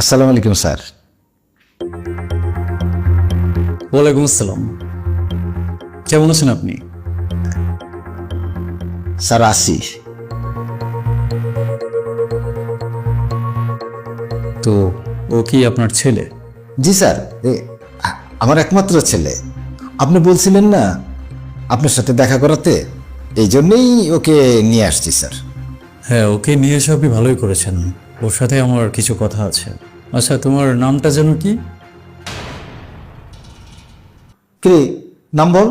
আসসালামু আলাইকুম স্যার। ওয়ালাইকুম আসসালাম। কেমন আছেন আপনি? স্যার আসি তো ও কি আপনার ছেলে? জি স্যার এ, আমার একমাত্র ছেলে। আপনি বলছিলেন না আপনার সাথে দেখা করাতে? এই জন্যই ওকে নিয়ে আসছি স্যার। হ্যাঁ ওকে নিয়ে এসে আপনি ভালোই করেছেন। ওর সাথে আমার কিছু কথা আছে। আচ্ছা তোমার নামটা যেন কি? কে? নাম বল।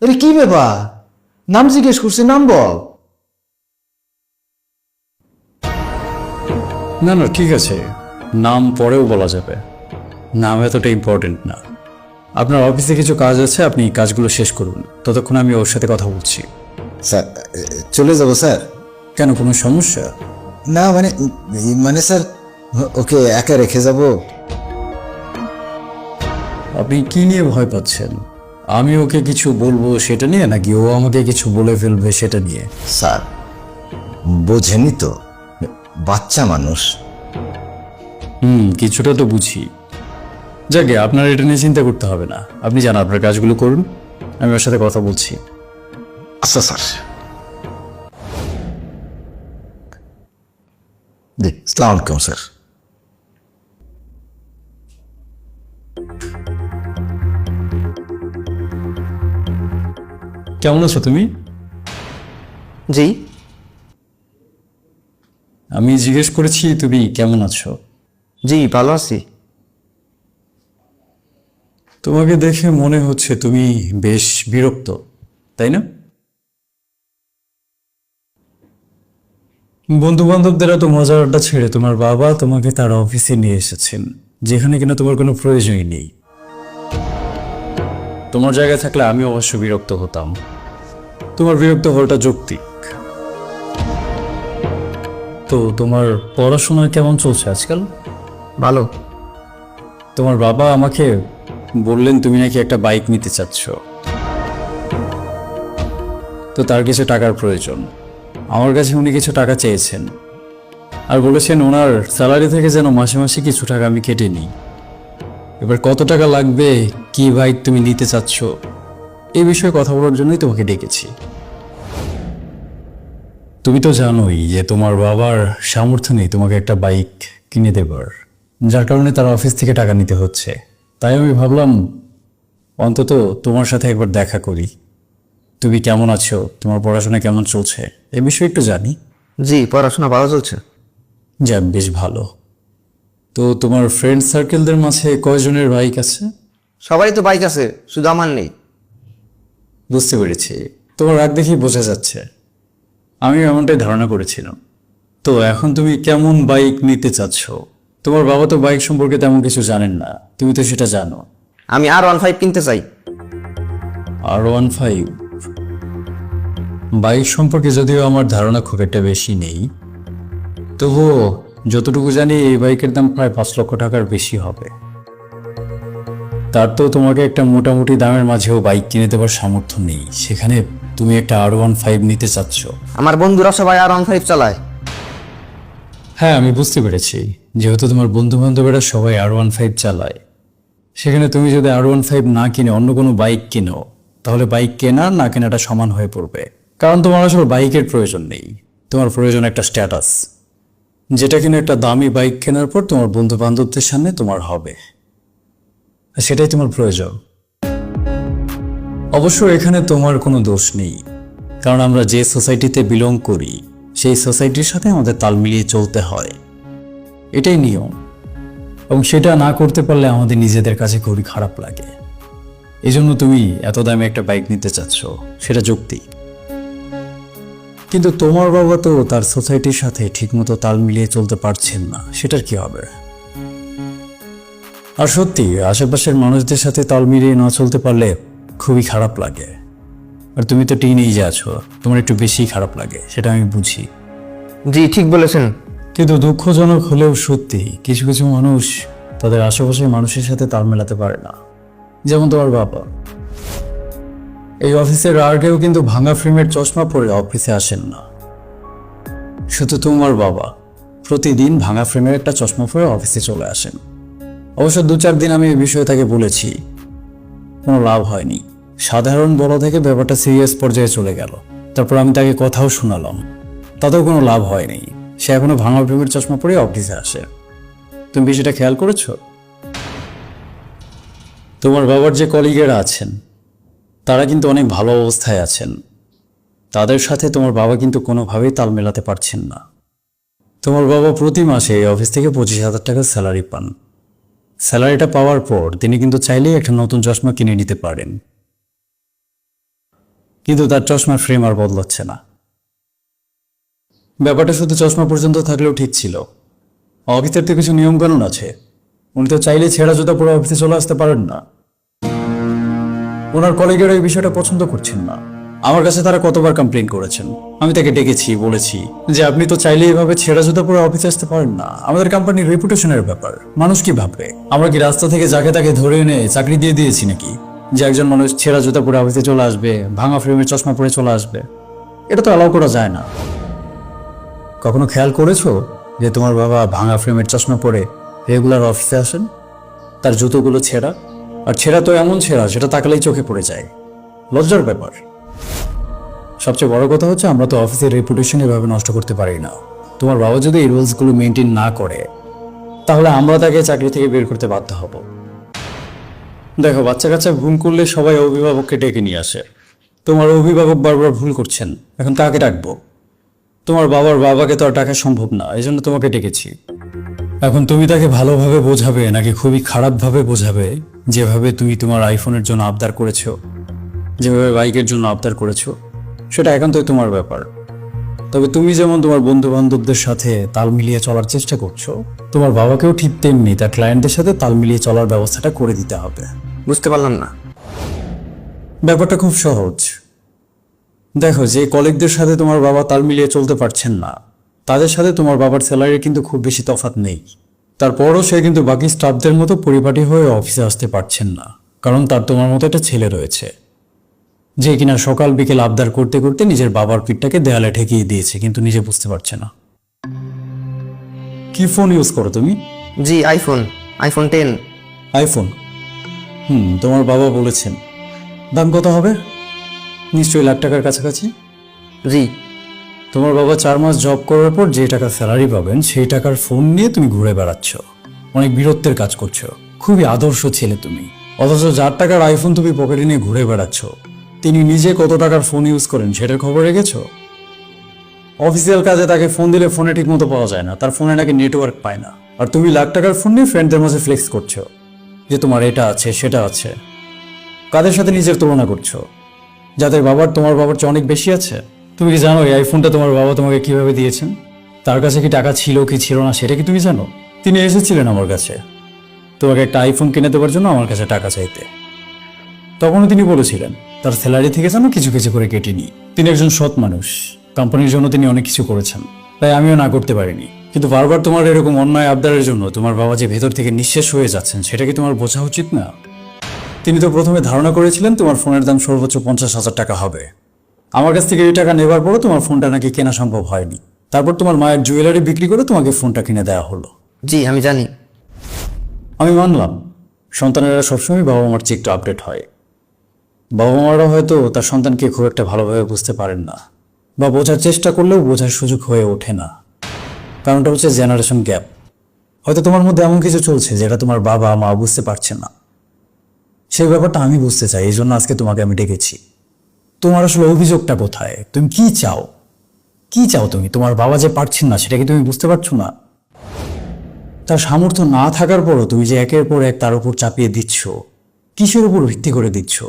আরে কি ব্যাপার? নাম জিজ্ঞেস করছে নাম বল। না না ঠিক আছে। নাম পরেও বলা যাবে। নাম এতটা ইম্পর্টেন্ট না। আপনার অফিসে কিছু কাজ আছে আপনি কাজগুলো শেষ করুন। ততক্ষণ আমি ওর সাথে কথা বলছি। স্যার চলে যাব স্যার। কেন কোনো সমস্যা? না মানে মানে স্যার ওকে একা রেখে যাব। আপনি কি নিয়ে ভয় পাচ্ছেন? আমি ওকে কিছু বলব সেটা নিয়ে নাকি ও আমাকে কিছু বলে ফেলবে সেটা নিয়ে? স্যার বোঝেনি তো বাচ্চা মানুষ। হুম কিছুটা তো বুঝি। যাকে আপনার এটা নিয়ে চিন্তা করতে হবে না। আপনি জান আপনার কাজগুলো করুন। আমি ওর সাথে কথা বলছি। আচ্ছা স্যার। জি সালাম আলাইকুম স্যার কেমন আছো তুমি জি আমি জিজ্ঞেস করেছি তুমি কেমন আছো জি ভালো আছি তোমাকে দেখে মনে হচ্ছে তুমি বেশ বিরক্ত তাই না বন্ধু বান্ধবদের তো মজার আড্ডা ছেড়ে তোমার বাবা তোমাকে তার অফিসে নিয়ে এসেছেন যেখানে কিনা তোমার কোনো প্রয়োজনই নেই। তোমার জায়গায় থাকলে আমি অবশ্য বিরক্ত হতাম। তোমার বিরক্ত হওয়াটা যৌক্তিক। তো তোমার পড়াশোনা কেমন চলছে আজকাল? ভালো। তোমার বাবা আমাকে বললেন তুমি নাকি একটা বাইক নিতে চাচ্ছ। তো তার কিছু টাকার প্রয়োজন। আমার কাছে উনি কিছু টাকা চেয়েছেন। আর বলেছেন ওনার স্যালারি থেকে যেন মাসে মাসে কিছু টাকা আমি কেটে নিই। এবার কত টাকা লাগবে, কি বাইক তুমি নিতে চাচ্ছ এই বিষয়ে কথা বলার জন্যই তোমাকে ডেকেছি। তুমি তো জানোই যে তোমার বাবার সামর্থ্য নেই তোমাকে একটা বাইক কিনে দেবার। যার কারণে তার অফিস থেকে টাকা নিতে হচ্ছে। তাই আমি ভাবলাম, অন্তত তোমার সাথে একবার দেখা করি। তুমি কেমন আছো? তোমার পড়াশোনা কেমন চলছে? এ বিষয়ে একটু জানি। জি পড়াশোনা ভালো চলছে। যাক বেশ ভালো। তো তোমার ফ্রেন্ড সার্কেলদের মাঝে কয়জনের বাইক আছে? সবারই তো বাইক আছে শুধু আমার নেই। বুঝতে পেরেছি। তোমার রাগ দেখেই বোঝা যাচ্ছে। আমি এমনটাই ধারণা করেছিলাম। তো এখন তুমি কেমন বাইক নিতে চাচ্ছ? তোমার বাবা তো বাইক সম্পর্কে তেমন কিছু জানেন না। তুমি তো সেটা জানো। আমি আর ওয়ান ফাইভ কিনতে চাই। আর ওয়ান ফাইভ বাইক সম্পর্কে যদিও আমার ধারণা খুব একটা বেশি নেই তবুও যতটুকু জানি এই বাইকের দাম প্রায় পাঁচ লক্ষ টাকার বেশি হবে। তার তো তোমাকে একটা মোটামুটি দামের মাঝেও বাইক কিনে দেওয়ার সামর্থ্য নেই। সেখানে তুমি একটা আর ওয়ান ফাইভ নিতে চাচ্ছ। আমার বন্ধুরা সবাই আর ওয়ান ফাইভ চালায়। হ্যাঁ আমি বুঝতে পেরেছি। যেহেতু তোমার বন্ধু বান্ধবেরা সবাই আর ওয়ান ফাইভ চালায়। সেখানে তুমি যদি আর ওয়ান ফাইভ না কিনে অন্য কোনো বাইক কিনো তাহলে বাইক কেনা না কেনাটা সমান হয়ে পড়বে। কারণ তোমার আসলে বাইকের প্রয়োজন নেই। তোমার প্রয়োজন একটা স্ট্যাটাস যেটা কিনা একটা দামি বাইক কেনার পর তোমার বন্ধু বান্ধবদের সামনে তোমার হবে। সেটাই তোমার প্রয়োজন। অবশ্য এখানে তোমার কোনো দোষ নেই। কারণ আমরা যে সোসাইটিতে বিলং করি, সেই সোসাইটির সাথে আমাদের তাল মিলিয়ে চলতে হয়। এটাই নিয়ম। এবং সেটা না করতে পারলে আমাদের নিজেদের কাছে খুবই খারাপ লাগে। এই জন্য তুমি এত দামে একটা বাইক নিতে চাচ্ছ, সেটা যুক্তি কিন্তু তোমার বাবা তো তার সোসাইটির সাথে ঠিকমতো তাল মিলিয়ে চলতে পারছেন না সেটার কি হবে? আর সত্যি আশেপাশের মানুষদের সাথে তাল মিলিয়ে না চলতে পারলে খুবই খারাপ লাগে। আর তুমি তো টিনেই আছো তোমার একটু বেশি খারাপ লাগে সেটা আমি বুঝি। জি ঠিক বলেছেন। কিন্তু দুঃখজনক হলেও সত্যি কিছু কিছু মানুষ তাদের আশেপাশের মানুষের সাথে তাল মেলাতে পারে না। যেমন তোমার বাবা। এই অফিসের আর কেউ কিন্তু ভাঙা ফ্রেমের চশমা পরে অফিসে আসেন না। শুধু তোমার বাবা। প্রতিদিন ভাঙা ফ্রেমের একটা চশমা পরে অফিসে চলে আসেন। অবশ্য দু চার দিন আমি এই বিষয়ে তাকে বলেছি। কোনো লাভ হয়নি। সাধারণ বলা থেকে ব্যাপারটা সিরিয়াস পর্যায়ে চলে গেল। তারপর আমি তাকে কথাও শোনালাম। তাতেও কোনো লাভ হয়নি। সে এখনও ভাঙা ফ্রেমের চশমা পরে অফিসে আসে। তুমি বিষয়টা খেয়াল করেছ? তোমার বাবার যে কলিগেরা আছেন তারা কিন্তু অনেক ভালো অবস্থায় আছেন। তাদের সাথে তোমার বাবা কিন্তু কোনোভাবেই তাল মেলাতে পারছেন না। তোমার বাবা প্রতি মাসে এই অফিস থেকে পঁচিশ হাজার টাকা স্যালারি পান। স্যালারিটা পাওয়ার পর তিনি কিন্তু চাইলেই একটা নতুন চশমা কিনে নিতে পারেন। কিন্তু তার চশমার ফ্রেম আর বদলাচ্ছে না। ব্যাপারটা শুধু চশমা পর্যন্ত থাকলেও ঠিক ছিল। অফিসের তো কিছু নিয়মকানুন আছে। উনি তো চাইলে ছেঁড়া জুতা পরে অফিসে চলে আসতে পারেন না। ওনার কলিগেরা এই বিষয়টা পছন্দ করছেন না। আমার কাছে তারা কতবার কমপ্লেন করেছেন। আমি তাকে ডেকেছি, বলেছি যে আপনি তো চাইলে এভাবে ছেঁড়া জুতা পরে অফিসে আসতে পারেন না। আমাদের কোম্পানির রেপুটেশনের ব্যাপার। মানুষ কি ভাববে? আমরা কি রাস্তা থেকে যাকে তাকে ধরে এনে চাকরি দিয়ে দিয়েছি নাকি? যে একজন মানুষ ছেঁড়া জুতা পরে অফিসে চলে আসবে, ভাঙা ফ্রেমের চশমা পরে চলে আসবে। এটা তো অ্যালাউ করা যায় না। কখনো খেয়াল করেছ যে তোমার বাবা ভাঙা ফ্রেমের চশমা পরে রেগুলার অফিসে আসেন? তার জুতোগুলো ছেঁড়া? আর ছেঁড়া তো এমন ছেঁড়া সেটা তাকালেই চোখে পড়ে যায়। লজ্জার ব্যাপার। সবচেয়ে বড় কথা হচ্ছে আমরা তো অফিসের রেপুটেশন এভাবে নষ্ট করতে পারি না। তোমার বাবা যদি এই রুলসগুলো মেনটেন না করে, তাহলে আমরা তাকে চাকরি থেকে বের করতে বাধ্য হব। দেখো বাচ্চা কাচ্চা ভুল করলে সবাই অভিভাবককে ডেকে নিয়ে আসে। তোমার অভিভাবক বারবার ভুল করছেন, এখন কাকে ডাকবো? তোমার বাবার বাবাকে তো আর টাকা সম্ভব না এই জন্য তোমাকে ডেকেছি। এখন তুমি তাকে ভালোভাবে বোঝাবে, নাকি খুবই খারাপভাবে বোঝাবে? যেভাবে তুমি তোমার আইফোনের জন্য আবদার করেছ যেভাবে বাইকের জন্য আবদার করেছ সেটা একান্তই তোমার ব্যাপার। তবে তুমি যেমন তোমার বন্ধু বান্ধবদের সাথে তাল মিলিয়ে চলার চেষ্টা করছ তোমার বাবাকেও ঠিক তেমনি তার ক্লায়েন্টের সাথে তাল মিলিয়ে চলার ব্যবস্থাটা করে দিতে হবে। বুঝতে পারলাম না। ব্যাপারটা খুব সহজ। দেখো যে কলিগদের সাথে তোমার বাবা তাল মিলিয়ে চলতে পারছেন না তাদের সাথে তোমার বাবার স্যালারি কিন্তু খুব বেশি তফাৎ নেই। তারপরও সে কিন্তু বাকি স্টাফদের মতো পরিপাটি হয়ে অফিসে আসতে পারছেন না কারণ তার তোমার মতো একটা ছেলে রয়েছে। যে কিনা সকাল বিকেল আবদার করতে করতে নিজের বাবার পিঠটাকে দেয়ালে ঠেকিয়ে দিয়েছে কিন্তু নিজে বুঝতে পারছে না। কি ফোন ইউজ করো তুমি? জি আইফোন আইফোন টেন আইফোন হুম তোমার বাবা বলেছেন। দাম কত হবে? নিশ্চয়ই লাখ টাকার কাছাকাছি? জি। তোমার বাবা চার মাস জব করার পর যে টাকা স্যালারি পাবেন, সেই টাকার ফোন নিয়ে তুমি ঘুরে বেড়াচ্ছ। অনেক বীরত্বের কাজ করছ। খুবই আদর্শ ছেলে তুমি। অথচ যার টাকার আইফোন তুমি পকেটে নিয়ে ঘুরে বেড়াচ্ছ, তিনি নিজে কত টাকার ফোন ইউজ করেন সেটার খবর রেখেছো? অফিসিয়াল কাজে তাকে ফোন দিলে ফোনে ঠিক মতো পাওয়া যায় না। তার ফোনে নাকি নেটওয়ার্ক পায় না। আর তুমি লাখ টাকার ফোন নিয়ে ফ্রেন্ডদের মাঝে ফ্লেক্স করছ যে তোমার এটা আছে, সেটা আছে। কাদের সাথে নিজের তুলনা করছ? যাদের বাবার, তোমার বাবার চেয়ে অনেক বেশি আছে? তুমি কি জানো এই আইফোনটা তোমার বাবা তোমাকে কীভাবে দিয়েছেন? তার কাছে কি টাকা ছিল, কি ছিল না সেটা কি তুমি জানো? তিনি এসেছিলেন আমার কাছে। তোমাকে একটা আইফোন কিনে দেওয়ার জন্য আমার কাছে টাকা চাইতে। তখনও তিনি বলেছিলেন, তার স্যালারি থেকে যেন কিছু কিছু করে কেটে নিই। তিনি একজন সৎ মানুষ। কোম্পানির জন্য তিনি অনেক কিছু করেছেন। তাই আমিও না করতে পারিনি। কিন্তু বারবার তোমার এরকম অন্যায় আবদারের জন্য তোমার বাবা যে ভেতর থেকে নিঃশেষ হয়ে যাচ্ছেন, সেটা কি তোমার বোঝা উচিত না? তিনি তো প্রথমে ধারণা করেছিলেন তোমার ফোনের দাম সর্বোচ্চ পঞ্চাশ হাজার টাকা হবে। আমার কাছ থেকে এই টাকা নেবার পরও তোমার ফোনটা নাকি কেনা সম্ভব হয়নি। তারপর তোমার মায়ের জুয়েলারি বিক্রি করে তোমাকে ফোনটা কিনে দেওয়া হলো। জি আমি জানি। আমি মানলাম সন্তানেরা সবসময় বাবা মার চেয়ে একটু আপডেট হয়। বাবা মারা হয়তো তার সন্তানকে খুব একটা ভালোভাবে বুঝতে পারেন না বা বোঝার চেষ্টা করলেও বোঝার সুযোগ হয়ে ওঠে না। কারণটা হচ্ছে জেনারেশন গ্যাপ হয়তো তোমার মধ্যে এমন কিছু চলছে যেটা তোমার বাবা মা বুঝতে পারছে না। সেই ব্যাপারটা আমি বুঝতে চাই এই জন্য আজকে তোমাকে আমি ডেকেছি। তোমার আসলে অভিযোগটা কোথায়? তুমি কি চাও? কি চাও তুমি? তোমার বাবা যে পারছেন না, সেটা কি তুমি বুঝতে পারছ না? তার সামর্থ্য না থাকার পরও তুমি যে একের পর এক তার উপর চাপিয়ে দিচ্ছ, কিসের উপর ভিত্তি করে দিচ্ছ?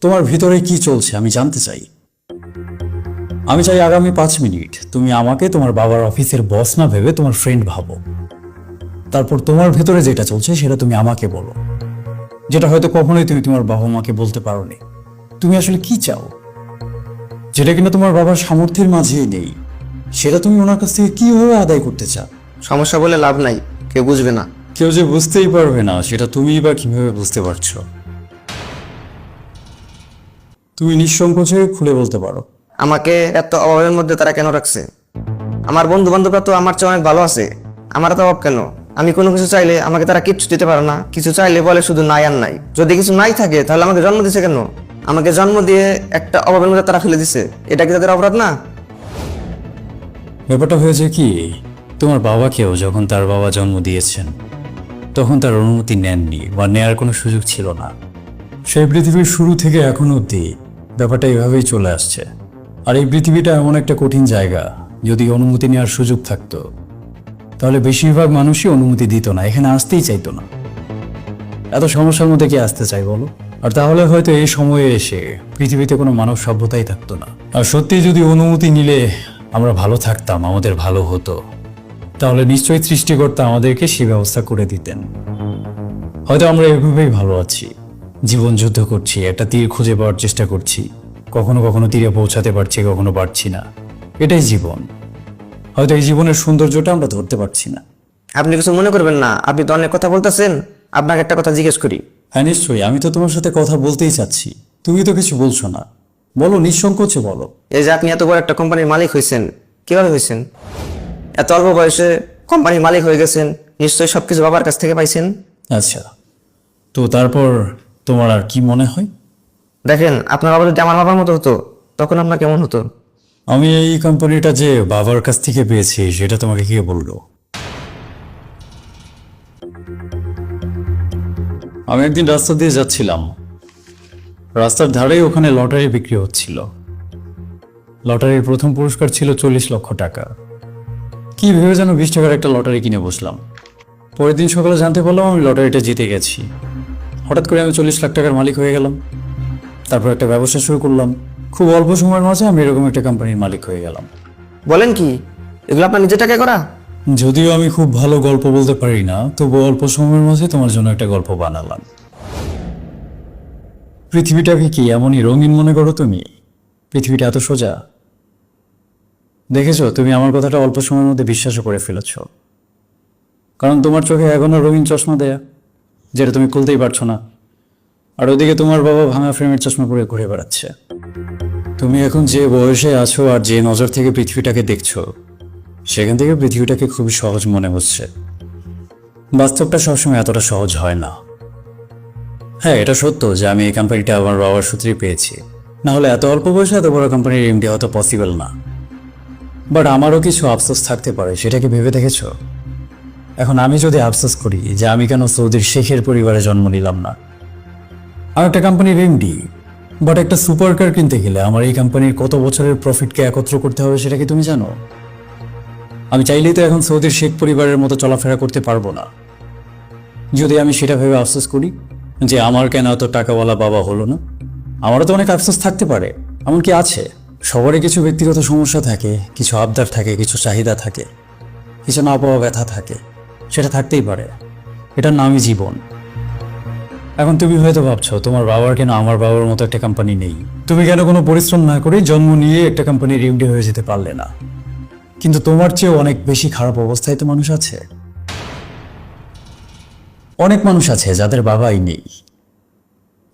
তোমার ভিতরে কি চলছে আমি জানতে চাই। আমি চাই আগামী পাঁচ মিনিট তুমি আমাকে তোমার বাবার অফিসের বস না ভেবে তোমার ফ্রেন্ড ভাবো। তারপর তোমার ভেতরে যেটা চলছে সেটা তুমি আমাকে বলো। যেটা হয়তো কখনোই তুমি তোমার বাবা মাকে বলতে পারোনি। তুমি আসলে কি চাও? যেটা কিনা তোমার বাবার সামর্থ্যের মাঝেই নেই। সেটা তুমি ওনার কাছ থেকে কীভাবে আদায় করতে চাও? সমস্যা বলে লাভ নাই কেউ বুঝবে না। কেউ যে বুঝতেই পারবে না সেটা তুমিই বা কীভাবে বুঝতে পারছ? তুমি নিঃসংকোচে খুলে বলতে পারো। আমাকে এত অভাবের মধ্যে তারা কেন রাখছে? আমার বন্ধু বান্ধবরা তো আমার চেয়ে অনেক ভালো আছে। আমার তো অভাব কেন? আমি কোনো কিছু চাইলে আমাকে তারা কিচ্ছু দিতে পারে না। কিছু চাইলে বলে শুধু নাই আর নাই। যদি কিছু নাই থাকে তাহলে আমাকে জন্ম দিছে কেন? আমাকে জন্ম দিয়ে একটা অভাবের মধ্যে তারা ফেলে দিছে। এটা কি তাদের অপরাধ না? ব্যাপারটা হয়েছে কি, তোমার বাবাকেও যখন তার বাবা জন্ম দিয়েছেন, তখন তার অনুমতি নেননি বা নেয়ার কোনো সুযোগ ছিল না। সেই পৃথিবীর শুরু থেকে এখন অবধি ব্যাপারটা এভাবেই চলে আসছে। আর এই পৃথিবীটা এমন একটা কঠিন জায়গা, যদি অনুমতি নেওয়ার সুযোগ থাকতো, তাহলে বেশিরভাগ মানুষই অনুমতি দিত না, এখানে আসতেই চাইতো না। এত সমস্যার মধ্যে কি আসতে চাই বলো? আর তাহলে হয়তো এই সময়ে এসে পৃথিবীতে কোনো মানব সভ্যতাই থাকতো না। আর সত্যি যদি অনুমতি নিলে আমরা ভালো থাকতাম, আমাদের ভালো হতো, তাহলে নিশ্চয়ই সৃষ্টিকর্তা আমাদেরকে সে ব্যবস্থা করে দিতেন। হয়তো আমরা এভাবেই ভালো আছি, জীবন যুদ্ধ করছি, একটা তীর খুঁজে পাওয়ার চেষ্টা করছি, কখনো কখনো তীরে পৌঁছাতে পারছি, কখনো পারছি না। এটাই জীবন। হয়তো এই জীবনের সৌন্দর্যটা আমরা ধরতে পারছি না। আপনি কিছু মনে করবেন না, আপনি তো অনেক কথা বলতেছেন, আপনাকে একটা কথা জিজ্ঞেস করি। হ্যাঁ নিশ্চয়ই আমি তো তোমার সাথে কথা বলতেই চাচ্ছি। তুমি তো কিছু বলছো না। বলো নিঃসংকোচে বলো। এই যে আপনি এত বড় একটা কোম্পানির মালিক হয়েছেন কীভাবে হয়েছেন? এত অল্প বয়সে কোম্পানির মালিক হয়ে গেছেন নিশ্চয়ই সবকিছু বাবার কাছ থেকে পাইছেন? আচ্ছা তো তারপর তোমার আর কি মনে হয়? দেখেন আপনার বাবা যদি আমার বাবার মতো হতো তখন আপনার কেমন হতো? আমি এই কোম্পানিটা যে বাবার কাছ থেকে পেয়েছি সেটা তোমাকে কে বলল? আমি একদিন রাস্তা দিয়ে যাচ্ছিলাম। রাস্তার ধারেই ওখানে লটারি বিক্রি হচ্ছিল। লটারির প্রথম পুরস্কার ছিল চল্লিশ লক্ষ টাকা। কি ভেবে যেন বিশ টাকার একটা লটারি কিনে বসলাম। পরের দিন সকালে জানতে পারলাম আমি লটারিটা জিতে গেছি। হঠাৎ করে আমি চল্লিশ লাখ টাকার মালিক হয়ে গেলাম। তারপর একটা ব্যবসা শুরু করলাম। খুব অল্প সময়ের মাঝে আমি এরকম একটা কোম্পানির মালিক হয়ে গেলাম। বলেন কি, এগুলো আপনার নিজের টাকায় করা? যদিও আমি খুব ভালো গল্প বলতে পারি না তবু অল্প সময়ের মাঝে তোমার জন্য একটা গল্প বানালাম। পৃথিবীটাকে কি এমনই রঙিন মনে করো তুমি? পৃথিবীটা এত সোজা? দেখেছ, তুমি আমার কথাটা অল্প সময়ের মধ্যে বিশ্বাসও করে ফেলেছ। কারণ তোমার চোখে এখনও রঙিন চশমা দেয়া, যেটা তুমি খুলতেই পারছ না। আর ওদিকে তোমার বাবা ভাঙা ফ্রেমের চশমা পরে ঘুরে বেড়াচ্ছে। তুমি এখন যে বয়সে আছো আর যে নজর থেকে পৃথিবীটাকে দেখছ সেখান থেকে পৃথিবীটাকে খুবই সহজ মনে হচ্ছে। বাস্তবটা সবসময় এতটা সহজ হয় না। হ্যাঁ এটা সত্য যে আমি এই কোম্পানিটা আমার বাবার সূত্রেই পেয়েছি। না হলে এত অল্প বয়সে এত বড় কোম্পানির এমডি হয়তো পসিবল না। বাট আমারও কিছু আফসোস থাকতে পারে, সেটা কি ভেবে দেখেছ? এখন আমি যদি আফসোস করি যে আমি কেন সৌদির শেখের পরিবারে জন্ম নিলাম না। আর একটা কোম্পানির এমডি বাট একটা সুপার কার কিনতে গেলে আমার এই কোম্পানির কত বছরের প্রফিটকে একত্র করতে হবে সেটা কি তুমি জানো? আমি চাইলেই তো এখন সৌদির শেখ পরিবারের মতো চলাফেরা করতে পারব না। যদি আমি সেটা ভেবে আফসোস করি যে আমার কেন এত টাকাওয়ালা বাবা হলো না? আমারও তো অনেক আফসোস থাকতে পারে, এমনকি আছে। সবারই কিছু ব্যক্তিগত সমস্যা থাকে, কিছু আবদার থাকে, কিছু চাহিদা থাকে, কিছু না পাওয়া ব্যথা থাকে, সেটা থাকতেই পারে। এটার নামই জীবন। এখন তুমি হয়তো ভাবছ, তোমার বাবার কেন আমার বাবার মতো একটা কোম্পানি নেই? তুমি কেন কোনো পরিশ্রম না করে জন্ম নিয়ে একটা কোম্পানির এমডি হয়ে যেতে পারলে না? কিন্তু তোমার চেয়েও অনেক বেশি খারাপ অবস্থায় তো মানুষ আছে। অনেক মানুষ আছে যাদের বাবাই নেই।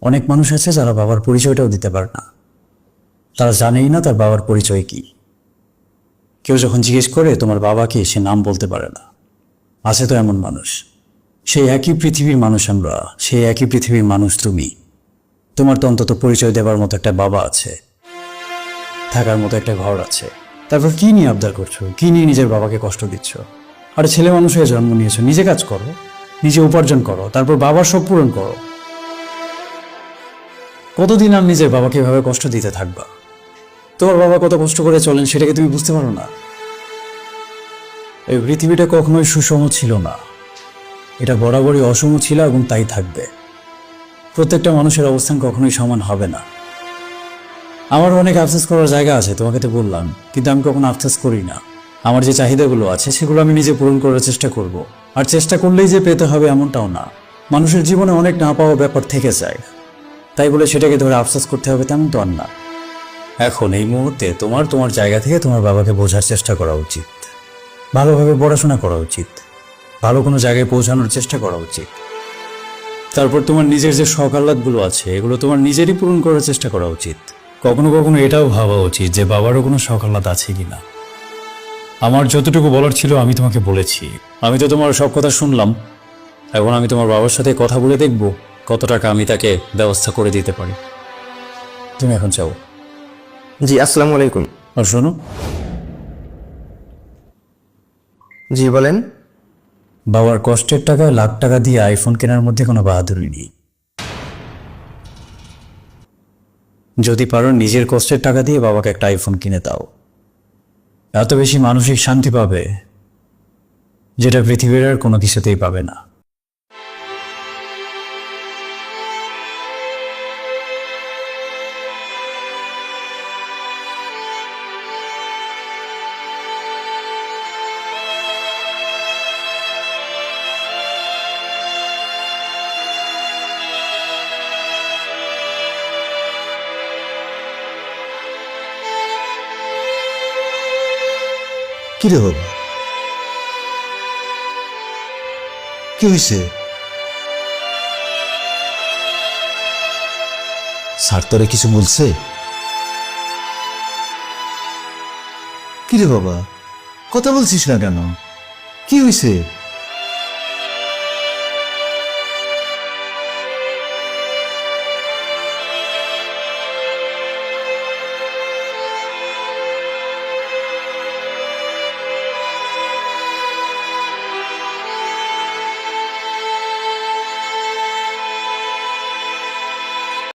অনেক মানুষ আছে যারা বাবার পরিচয়টাও দিতে পারে না। তারা জানেই না তার বাবার পরিচয় কি। কেউ যখন জিজ্ঞেস করে, তোমার বাবাকে সে নাম বলতে পারে না? আছে তো এমন মানুষ। সেই একই পৃথিবীর মানুষ আমরা, সেই একই পৃথিবীর মানুষ তুমি। তোমার তো অন্তত পরিচয় দেবার মতো একটা বাবা আছে। থাকার মতো একটা ঘর আছে। তারপর কি নিয়ে আবদার করছ? কি নিয়ে নিজের বাবাকে কষ্ট দিচ্ছ? আরে ছেলে মানুষ হয়ে জন্ম নিয়েছো, নিজে কাজ করো, নিজে উপার্জন করো, তারপর বাবার সব পূরণ করো। কতদিন আর নিজের বাবাকে এভাবে কষ্ট দিতে থাকবা? তোমার বাবা কত কষ্ট করে চলেন সেটাকে তুমি বুঝতে পারো না? এই পৃথিবীটা কখনোই সুষম ছিল না। এটা বরাবরই অসম ছিল এবং তাই থাকবে। প্রত্যেকটা মানুষের অবস্থান কখনোই সমান হবে না। আমার অনেক আফসোস করার জায়গা আছে, তোমাকে তো বললাম। কিন্তু আমি কখনো আফসোস করি না। আমার যে চাহিদাগুলো আছে, সেগুলো আমি নিজে পূরণ করার চেষ্টা করব। আর চেষ্টা করলেই যে পেতে হবে এমনটাও না। মানুষের জীবনে অনেক না পাওয়া ব্যাপার থেকে যায়। তাই বলে সেটাকে ধরে আফসোস করতে হবে তেমন তো আর না। এখন এই মুহূর্তে তোমার তোমার জায়গা থেকে তোমার বাবাকে বোঝার চেষ্টা করা উচিত। ভালোভাবে পড়াশোনা করা উচিত। ভালো কোনো জায়গায় পৌঁছানোর চেষ্টা করা উচিত। তারপর তোমার নিজের যে শখ আছে, এগুলো তোমার নিজেরই পূরণ করার চেষ্টা করা উচিত। কখনো কখনো এটাও ভাবা উচিত যে বাবারও কোনো শখ আছে কি না আমার যতটুকু বলার ছিল আমি তোমাকে বলেছি। আমি তো তোমার সব কথা শুনলাম। এখন আমি তোমার বাবার সাথে কথা বলে দেখব কত টাকা আমি তাকে ব্যবস্থা করে দিতে পারি। তুমি এখন চাও জি আসসালামু আলাইকুম। আর শোনো। জি বলেন। বাবার কষ্টের টাকায় লাখ টাকা দিয়ে আইফোন কেনার মধ্যে কোনো বাহাদুরি নেই। যদি পারো নিজের কষ্টের টাকা দিয়ে বাবাকে একটা আইফোন কিনে দাও। এত বেশি মানসিক শান্তি পাবে, যেটা পৃথিবীর আর কোনো কিছুতেই পাবে না। কি রে কি হয়েছে স্যার তোরে কিছু বলছে? কিরে বাবা, কথা বলছিস না কেন? কি হয়েছে